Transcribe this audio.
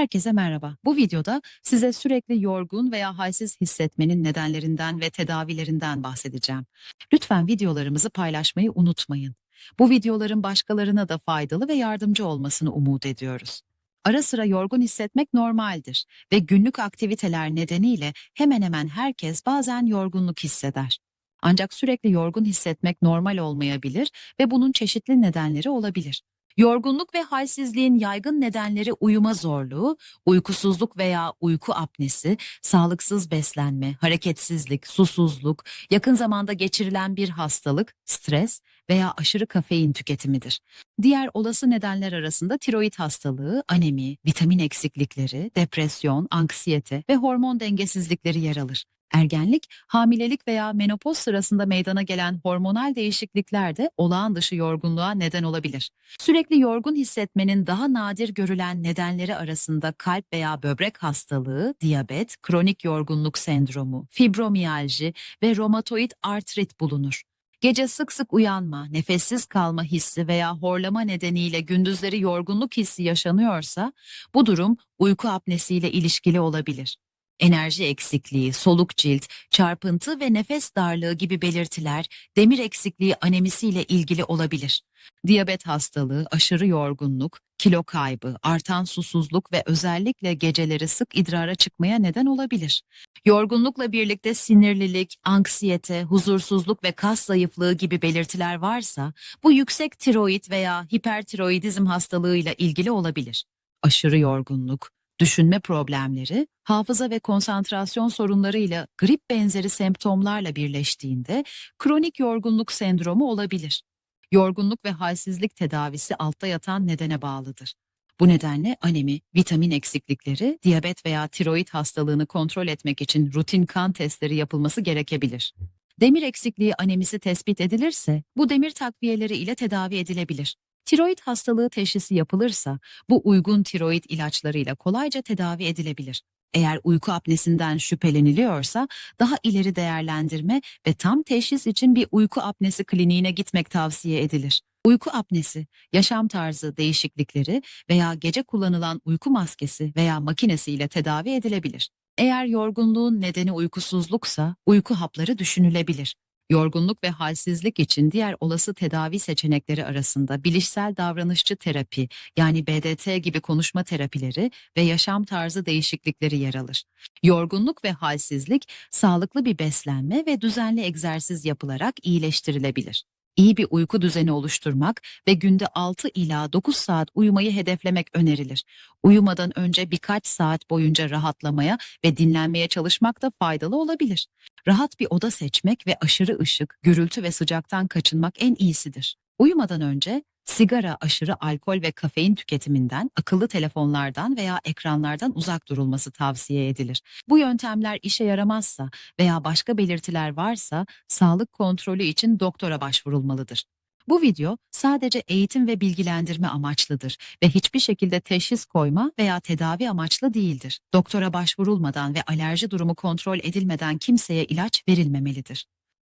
Herkese merhaba. Bu videoda size sürekli yorgun veya halsiz hissetmenin nedenlerinden ve tedavilerinden bahsedeceğim. Lütfen videolarımızı paylaşmayı unutmayın. Bu videoların başkalarına da faydalı ve yardımcı olmasını umut ediyoruz. Ara sıra yorgun hissetmek normaldir ve günlük aktiviteler nedeniyle hemen hemen herkes bazen yorgunluk hisseder. Ancak sürekli yorgun hissetmek normal olmayabilir ve bunun çeşitli nedenleri olabilir. Yorgunluk ve halsizliğin yaygın nedenleri uyuma zorluğu, uykusuzluk veya uyku apnesi, sağlıksız beslenme, hareketsizlik, susuzluk, yakın zamanda geçirilen bir hastalık, stres veya aşırı kafein tüketimidir. Diğer olası nedenler arasında tiroid hastalığı, anemi, vitamin eksiklikleri, depresyon, anksiyete ve hormon dengesizlikleri yer alır. Ergenlik, hamilelik veya menopoz sırasında meydana gelen hormonal değişiklikler de olağan dışı yorgunluğa neden olabilir. Sürekli yorgun hissetmenin daha nadir görülen nedenleri arasında kalp veya böbrek hastalığı, diyabet, kronik yorgunluk sendromu, fibromiyalji ve romatoid artrit bulunur. Gece sık sık uyanma, nefessiz kalma hissi veya horlama nedeniyle gündüzleri yorgunluk hissi yaşanıyorsa, bu durum uyku apnesiyle ilişkili olabilir. Enerji eksikliği, soluk cilt, çarpıntı ve nefes darlığı gibi belirtiler demir eksikliği anemisiyle ilgili olabilir. Diyabet hastalığı, aşırı yorgunluk, kilo kaybı, artan susuzluk ve özellikle geceleri sık idrara çıkmaya neden olabilir. Yorgunlukla birlikte sinirlilik, anksiyete, huzursuzluk ve kas zayıflığı gibi belirtiler varsa bu yüksek tiroid veya hipertiroidizm hastalığıyla ilgili olabilir. Aşırı yorgunluk, düşünme problemleri, hafıza ve konsantrasyon sorunlarıyla grip benzeri semptomlarla birleştiğinde kronik yorgunluk sendromu olabilir. Yorgunluk ve halsizlik tedavisi altta yatan nedene bağlıdır. Bu nedenle anemi, vitamin eksiklikleri, diyabet veya tiroid hastalığını kontrol etmek için rutin kan testleri yapılması gerekebilir. Demir eksikliği anemisi tespit edilirse bu demir takviyeleri ile tedavi edilebilir. Tiroid hastalığı teşhisi yapılırsa bu uygun tiroid ilaçlarıyla kolayca tedavi edilebilir. Eğer uyku apnesinden şüpheleniliyorsa daha ileri değerlendirme ve tam teşhis için bir uyku apnesi kliniğine gitmek tavsiye edilir. Uyku apnesi, yaşam tarzı değişiklikleri veya gece kullanılan uyku maskesi veya makinesiyle tedavi edilebilir. Eğer yorgunluğun nedeni uykusuzluksa uyku hapları düşünülebilir. Yorgunluk ve halsizlik için diğer olası tedavi seçenekleri arasında bilişsel davranışçı terapi yani BDT gibi konuşma terapileri ve yaşam tarzı değişiklikleri yer alır. Yorgunluk ve halsizlik sağlıklı bir beslenme ve düzenli egzersiz yapılarak iyileştirilebilir. İyi bir uyku düzeni oluşturmak ve günde 6 ila 9 saat uyumayı hedeflemek önerilir. Uyumadan önce birkaç saat boyunca rahatlamaya ve dinlenmeye çalışmak da faydalı olabilir. Rahat bir oda seçmek ve aşırı ışık, gürültü ve sıcaktan kaçınmak en iyisidir. Uyumadan önce sigara, aşırı alkol ve kafein tüketiminden, akıllı telefonlardan veya ekranlardan uzak durulması tavsiye edilir. Bu yöntemler işe yaramazsa veya başka belirtiler varsa sağlık kontrolü için doktora başvurulmalıdır. Bu video sadece eğitim ve bilgilendirme amaçlıdır ve hiçbir şekilde teşhis koyma veya tedavi amaçlı değildir. Doktora başvurulmadan ve alerji durumu kontrol edilmeden kimseye ilaç verilmemelidir.